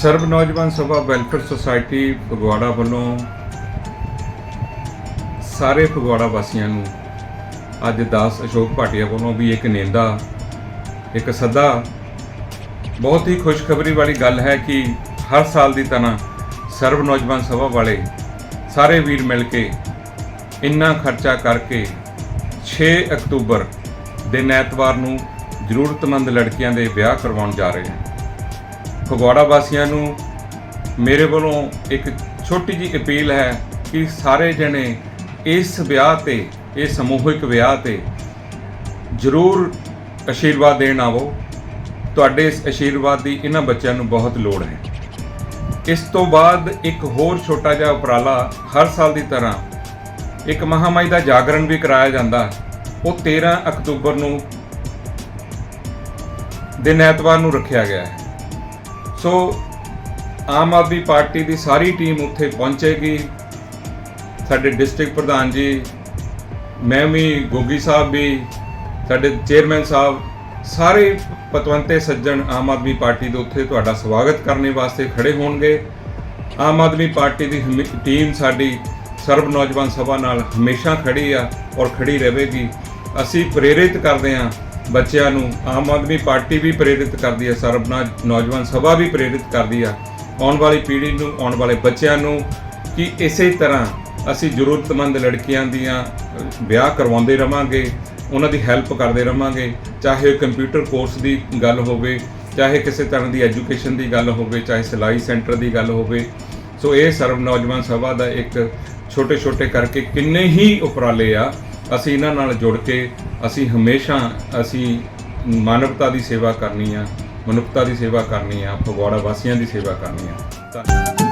ਸਰਬ ਨੌਜਵਾਨ ਸਭਾ welfare society Phagwara ਵੱਲੋਂ ਸਾਰੇ ਫਗਵਾੜਾ ਵਾਸੀਆਂ ਨੂੰ ਅੱਜ ਦਾਸ ਅਸ਼ੋਕ ਭਾਟੀਆ ਵੱਲੋਂ ਵੀ ਇੱਕ ਨੇਂਦਾ, ਇੱਕ ਸੱਦਾ, ਬਹੁਤ ਹੀ ਖੁਸ਼ਖਬਰੀ ਵਾਲੀ ਗੱਲ ਹੈ ਕਿ ਹਰ ਸਾਲ ਦੀ ਤਰ੍ਹਾਂ ਸਰਬ ਨੌਜਵਾਨ ਸਭਾ ਵਾਲੇ ਸਾਰੇ ਵੀਰ ਮਿਲ ਕੇ ਇੰਨਾ ਖਰਚਾ ਕਰਕੇ 6 ਅਕਤੂਬਰ ਦਿਨ ਐਤਵਾਰ ਨੂੰ ਜ਼ਰੂਰਤਮੰਦ ਲੜਕੀਆਂ ਦੇ ਵਿਆਹ ਕਰਵਾਉਣ ਜਾ ਰਹੇ ਹਨ। ਫਗਵਾੜਾ ਵਾਸੀਆਂ ਨੂੰ ਮੇਰੇ ਵੱਲੋਂ ਇੱਕ ਛੋਟੀ ਜੀ ਅਪੀਲ ਹੈ ਕਿ ਸਾਰੇ ਜਣੇ ਇਸ ਵਿਆਹ ਤੇ, ਇਹ ਸਮੂਹਿਕ ਵਿਆਹ ਤੇ ਜ਼ਰੂਰ ਅਸ਼ੀਰਵਾਦ ਦੇਣ ਆਵੋ। ਤੁਹਾਡੇ ਇਸ ਅਸ਼ੀਰਵਾਦ ਦੀ ਇਹਨਾਂ ਬੱਚਿਆਂ ਨੂੰ ਬਹੁਤ ਲੋੜ ਹੈ। ਇਸ ਤੋਂ ਬਾਅਦ ਇੱਕ ਹੋਰ ਛੋਟਾ ਜਿਹਾ ਉਪਰਾਲਾ ਹਰ ਸਾਲ ਦੀ ਤਰ੍ਹਾਂ ਇੱਕ ਮਹਾਮਾਈ ਦਾ ਜਾਗਰਣ ਵੀ ਕਰਾਇਆ ਜਾਂਦਾ ਉਹ 13 ਅਕਤੂਬਰ ਨੂੰ, ਦਿਨ ਐਤਵਾਰ ਨੂੰ ਰੱਖਿਆ ਗਿਆ ਹੈ। ਸੋ ਆਮ ਆਦਮੀ ਪਾਰਟੀ ਦੀ ਸਾਰੀ ਟੀਮ ਉੱਥੇ ਪਹੁੰਚੇਗੀ। ਸਾਡੇ ਡਿਸਟ੍ਰਿਕਟ ਪ੍ਰਧਾਨ ਜੀ, ਮੈਂ ਵੀ, ਗੋਗੀ ਸਾਹਿਬ ਵੀ, ਸਾਡੇ ਚੇਅਰਮੈਨ ਸਾਹਿਬ, ਸਾਰੇ ਪਤਵੰਤੇ ਸੱਜਣ ਆਮ ਆਦਮੀ ਪਾਰਟੀ ਦੇ ਉੱਥੇ ਤੁਹਾਡਾ ਸਵਾਗਤ ਕਰਨੇ ਵਾਸਤੇ ਖੜੇ ਹੋਣਗੇ। ਆਮ ਆਦਮੀ ਪਾਰਟੀ ਦੀ ਹਮੇ- ਟੀਮ ਸਾਡੀ ਸਰਬ ਨੌਜਵਾਨ ਸਭਾ ਨਾਲ ਹਮੇਸ਼ਾ ਖੜੀ ਆ ਔਰ ਖੜੀ ਰਹੇਗੀ। ਅਸੀਂ ਪ੍ਰੇਰਿਤ ਕਰਦੇ ਹਾਂ ਬੱਚਿਆਂ ਨੂੰ ਆਮ ਆਦਮੀ ਪਾਰਟੀ ਵੀ ਪ੍ਰੇਰਿਤ ਕਰਦੀ ਹੈ ਸਰਬਨਾਜ ਨੌਜਵਾਨ ਸਭਾ ਵੀ ਪ੍ਰੇਰਿਤ ਕਰਦੀ ਆ। ਆਉਣ ਵਾਲੀ ਪੀੜ੍ਹੀ ਨੂੰ, ਆਉਣ ਵਾਲੇ ਬੱਚਿਆਂ ਨੂੰ ਕਿ ਇਸੇ ਤਰ੍ਹਾਂ ਅਸੀਂ ਜ਼ਰੂਰਤਮੰਦ ਲੜਕੀਆਂ ਦੀਆਂ ਵਿਆਹ ਕਰਵਾਉਂਦੇ ਰਵਾਂਗੇ, ਉਹਨਾਂ ਦੀ ਹੈਲਪ ਕਰਦੇ ਰਵਾਂਗੇ। ਚਾਹੇ ਕੰਪਿਊਟਰ ਕੋਰਸ ਦੀ ਗੱਲ ਹੋਵੇ, ਚਾਹੇ ਕਿਸੇ ਤਰ੍ਹਾਂ ਦੀ ਐਜੂਕੇਸ਼ਨ ਦੀ ਗੱਲ ਹੋਵੇ, ਚਾਹੇ ਸਿਲਾਈ ਸੈਂਟਰ ਦੀ ਗੱਲ ਹੋਵੇ। ਸੋ ਇਹ ਸਰਬ ਨੌਜਵਾਨ ਸਭਾ ਦਾ ਇੱਕ ਛੋਟੇ ਛੋਟੇ ਕਰਕੇ ਕਿੰਨੇ ਹੀ ਉਪਰਾਲੇ ਆ ਅਸੀਂ ਇਹਨਾਂ ਨਾਲ ਜੁੜ ਕੇ ਅਸੀਂ ਹਮੇਸ਼ਾ ਅਸੀਂ ਮਾਨਵਤਾ ਦੀ ਸੇਵਾ ਕਰਨੀ ਆ, ਮਨੁੱਖਤਾ ਦੀ ਸੇਵਾ ਕਰਨੀ ਆ, ਫਗਵਾੜਾ ਵਾਸੀਆਂ ਦੀ ਸੇਵਾ ਕਰਨੀ ਆ। ਧੰਨਵਾਦ।